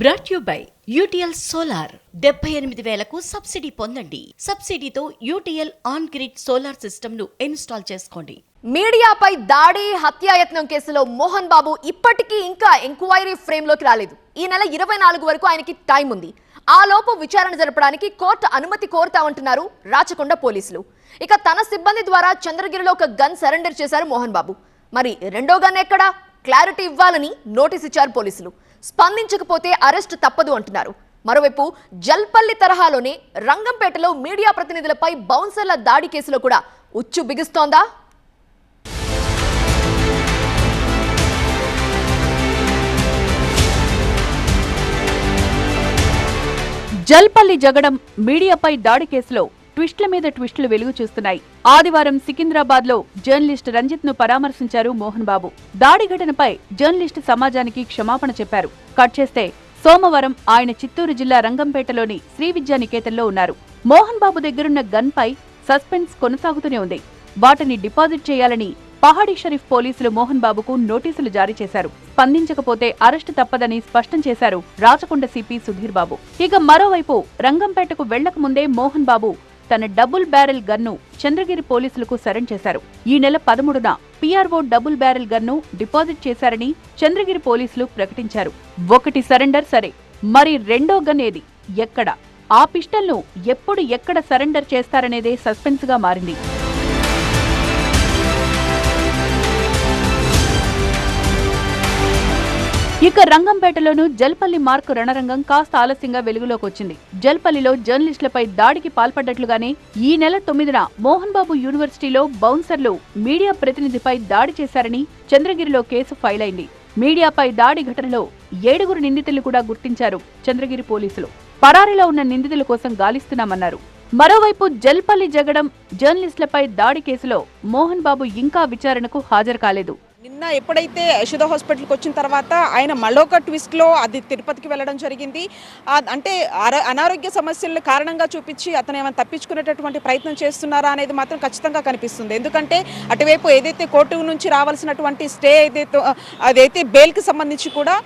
Brought you by UTL solar డెబ్బై ఎనిమిది వేలకు సబ్సిడీ పొందండి. సబ్సిడీతో యూటీఎల్ ఆన్ గ్రిడ్ సోలార్ సిస్టమ్ను ఇన్స్టాల్ చేసుకోండి. మీడియాపై దాడి హత్యాయత్నం కేసులో మోహన్ బాబు ఇప్పటికీ ఇంకా ఎంక్వైరీ ఫ్రేమ్లోకి రాలేదు. ఈ నెల ఇరవై నాలుగు వరకు ఆయనకి టైం ఉంది. ఆ లోపు విచారణ జరపడానికి కోర్టు అనుమతి కోరుతామంటున్నారు రాచకొండ పోలీసులు. ఇక తన సిబ్బంది ద్వారా చంద్రగిరిలో ఒక గన్ సరెండర్ చేశారు మోహన్ బాబు. మరి రెండో గన్ ఎక్కడా? క్లారిటీ ఇవ్వాలని నోటీస్ ఇచ్చారు పోలీసులు. స్పందించకపోతే అరెస్ట్ తప్పదు అంటున్నారు. మరోవైపు జల్పల్లి తరహాలోనే రంగంపేటలో మీడియా ప్రతినిధులపై బౌన్సర్ల దాడి కేసులో కూడా ఉచ్చు బిగుస్తోందా? జల్పల్లి జగడం మీడియాపై దాడి కేసులో ట్విస్టుల మీద ట్విస్టులు వెలుగు చూస్తున్నాయి. ఆదివారం సికింద్రాబాద్లో జర్నలిస్ట్ రంజిత్ను పరామర్శించారు మోహన్ బాబు. దాడి ఘటనపై జర్నలిస్ట్ సమాజానికి క్షమాపణ చెప్పారు. కట్ చేస్తే సోమవారం ఆయన చిత్తూరు జిల్లా రంగంపేటలోని శ్రీ విద్యా నికేతన్లో ఉన్నారు. మోహన్ బాబు దగ్గరున్న గన్ పై సస్పెన్స్ కొనసాగుతూనే ఉంది. వాటిని డిపాజిట్ చేయాలని పహాడీ షరీఫ్ పోలీసులు మోహన్ బాబుకు నోటీసులు జారీ చేశారు. స్పందించకపోతే అరెస్టు తప్పదని స్పష్టం చేశారు రాచకొండ సిపి సుధీర్ బాబు. ఇక మరోవైపు రంగంపేటకు వెళ్ళకముందే మోహన్ బాబు తన డబుల్ బ్యారెల్ గన్ను చంద్రగిరి పోలీసులకు సరెండ్ చేశారు. ఈ నెల పదమూడున PRO double barrel gun deposit చేశారని చంద్రగిరి పోలీసులు ప్రకటించారు. ఒకటి సరెండర్ సరే మరి రెండో గన్ ఏది? ఎక్కడ? ఆ పిస్టల్ను ఎప్పుడు ఎక్కడ సరెండర్ చేస్తారనేదే సస్పెన్స్గా మారింది. ఇక రంగంపేటలోనూ జల్పల్లి మార్కు రణరంగం కాస్త ఆలస్యంగా వెలుగులోకి వచ్చింది జల్పల్లిలో జర్నలిస్టులపై దాడికి పాల్పడ్డట్లుగానే ఈ నెల తొమ్మిదిన మోహన్ బాబు యూనివర్సిటీలో బౌన్సర్లు మీడియా ప్రతినిధిపై దాడి చేశారని చంద్రగిరిలో కేసు ఫైల్ అయింది మీడియాపై దాడి ఘటనలో ఏడుగురు నిందితులు కూడా గుర్తించారు చంద్రగిరి పోలీసులు. పరారీలో ఉన్న నిందితుల కోసం గాలిస్తున్నామన్నారు. మరోవైపు జల్పల్లి జగడం జర్నలిస్టులపై దాడి కేసులో మోహన్ బాబు ఇంకా విచారణకు హాజరు కాలేదు. నిన్న ఎప్పుడైతే యశోద హాస్పిటల్కి వచ్చిన తర్వాత ఆయన మళ్ళొక ట్విస్ట్లో అది తిరుపతికి వెళ్ళడం జరిగింది. అంటే అనారోగ్య సమస్యలను కారణంగా చూపించి అతను ఏమైనా తప్పించుకునేటటువంటి ప్రయత్నం చేస్తున్నారా అనేది మాత్రం ఖచ్చితంగా కనిపిస్తుంది. ఎందుకంటే అటువైపు ఏదైతే కోర్టు నుంచి రావాల్సినటువంటి స్టే ఏదైతే అదైతే బెయిల్కి సంబంధించి కూడా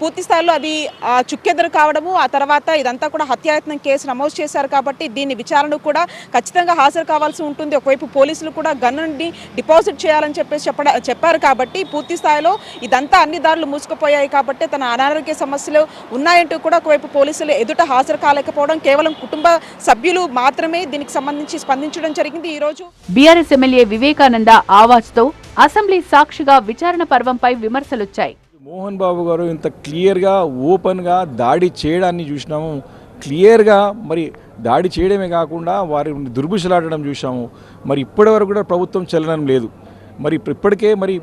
పూర్తి స్థాయిలో అది ఆ, చుక్కెదురు కావడము ఆ తర్వాత ఇదంతా కూడా హత్యాయత్నం కేసు నమోదు చేశారు కాబట్టి దీన్ని విచారణకు కూడా ఖచ్చితంగా హాజరు కావాల్సి ఉంటుంది. ఒకవైపు పోలీసులు కూడా గన్నుని డిపాజిట్ చేయాలని చెప్పేసి చెప్పారు కాబట్టి పూర్తి స్థాయిలో ఇదంతా అన్ని దారులు మూసుకుపోయాయి కాబట్టి తన అనారోగ్య సమస్యలు ఉన్నాయంటూ కూడా ఒకవైపు పోలీసులు ఎదుట హాజరు కాలేకపోవడం కేవలం కుటుంబ సభ్యులు మాత్రమే దీనికి సంబంధించి స్పందించడం జరిగింది ఈరోజు బీఆర్ఎస్ ఎమ్మెల్యే వివేకానంద ఆవాజ్తో అసెంబ్లీ సాక్షిగా విచారణ పర్వంపై విమర్శలొచ్చాయి. మోహన్ బాబు గారు ఇంత క్లియర్గా ఓపెన్గా దాడి చేయడాన్ని చూసినాము. క్లియర్గా మరి దాడి చేయడమే కాకుండా వారి దుర్భుషలాడడం చూసాము మరి ఇప్పటి వరకు కూడా ప్రభుత్వం చెల్లడం లేదు. మరి ఇప్ప- ఇప్పటికే మరి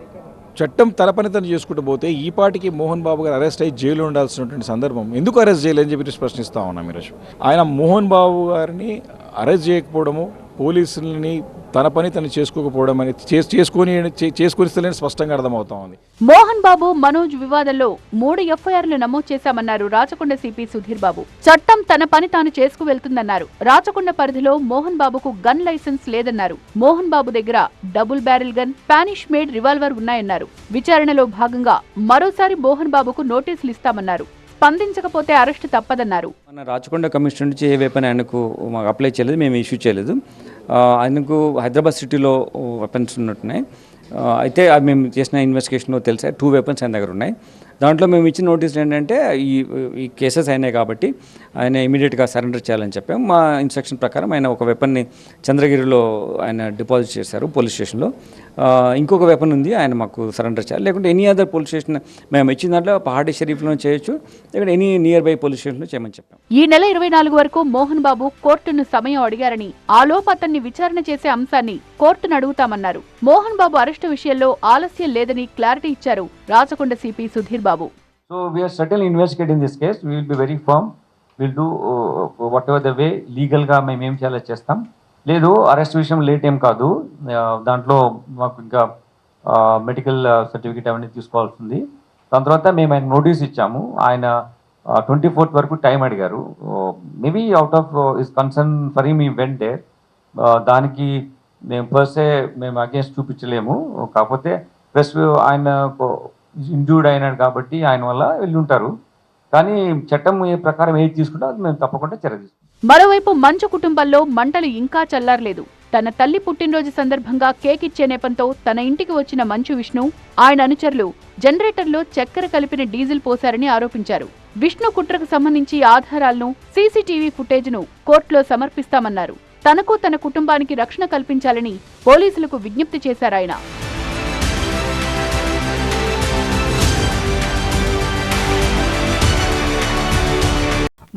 చట్టం తన తను చేసుకుంటూ పోతే ఈ పాటికి మోహన్ బాబు గారు అరెస్ట్ అయ్యి జైలు ఉండాల్సినటువంటి సందర్భం. ఎందుకు అరెస్ట్ చేయలేదని చెప్పి ప్రశ్నిస్తా ఉన్నాం ఈరోజు ఆయన మోహన్ బాబు గారిని అరెస్ట్ చేయకపోవడము పోలీసులని తన పని తను చేసుకోకపోవడం అనేది చేస్- చేసుకొని చే- చేసుకొని స్పష్టంగా అర్థమవుతా ఉంది మోహన్ బాబు మనోజ్ వివాదంలో మూడు ఎఫ్ఐఆర్లు నమోదు చేశామన్నారు రాచకొండ సిపి సుధీర్ బాబు. చట్టం తన పని తాను చేసుకు వెళ్తుందన్నారు రాచకొండ పరిధిలో మోహన్ బాబుకు గన్ లైసెన్స్ లేదన్నారు. మోహన్ బాబు దగ్గర double barrel gun Spanish made revolver ఉన్నాయన్నారు. విచారణలో భాగంగా మరోసారి మోహన్ బాబుకు నోటీసులు ఇస్తామన్నారు. స్పందించకపోతే అరెస్టు తప్పదన్నారు. మన రాచకొండ కమిషన్ నుంచి ఏ వెపన్ ఆయనకు మాకు అప్లై చేయలేదు మేము ఇష్యూ చేయలేదు. ఆయనకు హైదరాబాద్ సిటీలో వెపన్స్ ఉన్నట్టున్నాయి. అయితే మేము చేసిన ఇన్వెస్టిగేషన్లో తెలిసా టూ వెపన్స్ ఆయన దగ్గర ఉన్నాయి. దాంట్లో మేము ఇచ్చిన నోటీస్ ఏంటంటే ఈ ఈ కేసెస్ అయినాయి కాబట్టి ఆయన ఇమీడియట్గా సరెండర్ చేయాలని చెప్పాము. మా ఇన్స్ట్రక్షన్ ప్రకారం ఆయన ఒక వెపన్ని చంద్రగిరిలో ఆయన డిపాజిట్ చేశారు పోలీస్ స్టేషన్లో. ఇంకొక వెపన్ ఉంది ఆయన మాకు సరెండర్ చేయాలి. లేకుంటే ఎనీ అదర్ పోలీస్ స్టేషన్ మేము ఇచ్చిన దాంట్లో పహాడీ షరీఫ్లో చేయొచ్చు లేకుంటే ఎనీ నియర్ బై పోలీస్ స్టేషన్లో చేయమని చెప్పాం. ఈ నెల ఇరవై నాలుగు వరకు మోహన్ బాబు కోర్టును సమయం అడిగారని ఆలోపు అతన్ని విచారణ చేసే అంశాన్ని కోర్టును అడుగుతామన్నారు. మోహన్ బాబు అరెస్టు విషయంలో ఆలస్యం లేదని క్లారిటీ ఇచ్చారు Rachakonda CP Sudheer Babu. So we are certainly investigating this case. We will be very firm. We'll do uh, uh whatever the way legal గా మేము ఏం చేయాలో చేస్తాం. లేదు అరెస్ట్ విషయం లేట్ ఏం కాదు. Uh, దాంట్లో మాకు ఇంకా uh, మెడికల్ సర్టిఫికేట్ అవన్నీ తీసుకోవాల్సి ఉంది. దాని తర్వాత మేము ఆయన నోటీస్ ఇచ్చాము. ఆయన ట్వంటీ ఫోర్త్ వరకు టైం అడిగారు. Maybe out of is concern for ఈ మీ వెంట్ డే దానికి మేము పర్సే మేము అగేన్స్ట్ చూపించలేము. కాకపోతే ప్లస్ ఆయన ఇంజూర్డ్ అయినాడు కాబట్టి ఆయన వల్ల వెళ్ళి ఉంటారు కానీ చట్టం ఏ ప్రకారం ఏది తీసుకుంటే అది మేము తప్పకుండా చర్య మరోవైపు మంచు కుటుంబంలో మంటలు ఇంకా చల్లారలేదు. తన తల్లి పుట్టినరోజు సందర్భంగా కేక్ ఇచ్చే నేపంతో తన ఇంటికి వచ్చిన మంచు విష్ణు ఆయన అనుచరులు జనరేటర్లో చక్కెర కలిపిన డీజిల్ పోశారని ఆరోపించారు. విష్ణు కుట్రకు సంబంధించి ఆధారాలను సీసీటీవీ ఫుటేజ్ను కోర్టులో సమర్పిస్తామన్నారు. తనకు తన కుటుంబానికి రక్షణ కల్పించాలని పోలీసులకు విజ్ఞప్తి చేశారాయన